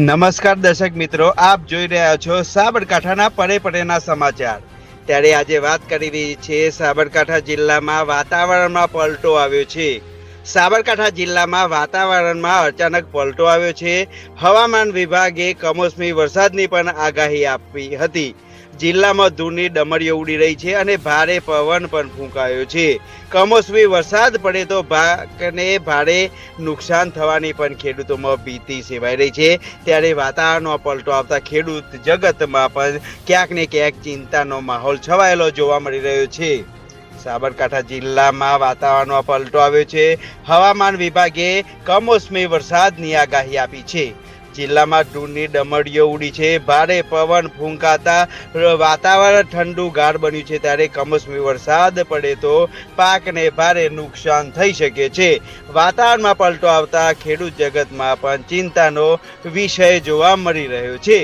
નમસ્કાર દર્શક મિત્રો, આપ જોઈ રહ્યા છો સાબરકાંઠાના પરે પરેના સમાચાર. ત્યારે આજે વાત કરી રહી છે સાબરકાંઠા જિલ્લામાં વાતાવરણમાં પલટો આવ્યો છે. સાબરકાંઠા જિલ્લામાં વાતાવરણમાં અચાનક પલટો આવ્યો છે. હવામાન વિભાગે કમોસમી વરસાદની પણ આગાહી આપી હતી. જિલ્લામાં ધૂળની ડમરીઓ ઉડી રહી છે અને ભારે પવન પણ ફૂંકાયો છે. કમોસમી વરસાદ પડે તો પાકને ભારે નુકસાન થવાની પણ ખેડૂતોમાં ભીતિ સેવાઈ રહી છે. ત્યારે વાતાવરણમાં પલટો આવતા ખેડૂત જગતમાં પણ ક્યાંક ને ક્યાંક ચિંતાનો માહોલ છવાયેલો જોવા મળી રહ્યો છે. સાબરકાંઠા જિલ્લામાં વાતાવરણમાં પલટો આવ્યો છે. હવામાન વિભાગે કમોસમી વરસાદની આગાહી આપી છે. જિલ્લામાં ધૂળની ડમડીઓ ઉડી છે. ભારે પવન ફૂંકાતા વાતાવરણ ઠંડુ ગાઢ બન્યું છે. ત્યારે કમોસમી વરસાદ પડે તો પાકને ભારે નુકસાન થઈ શકે છે. વાતાવરણમાં પલટો આવતા ખેડૂત જગતમાં પણ ચિંતાનો વિષય જોવા મળી રહ્યો છે.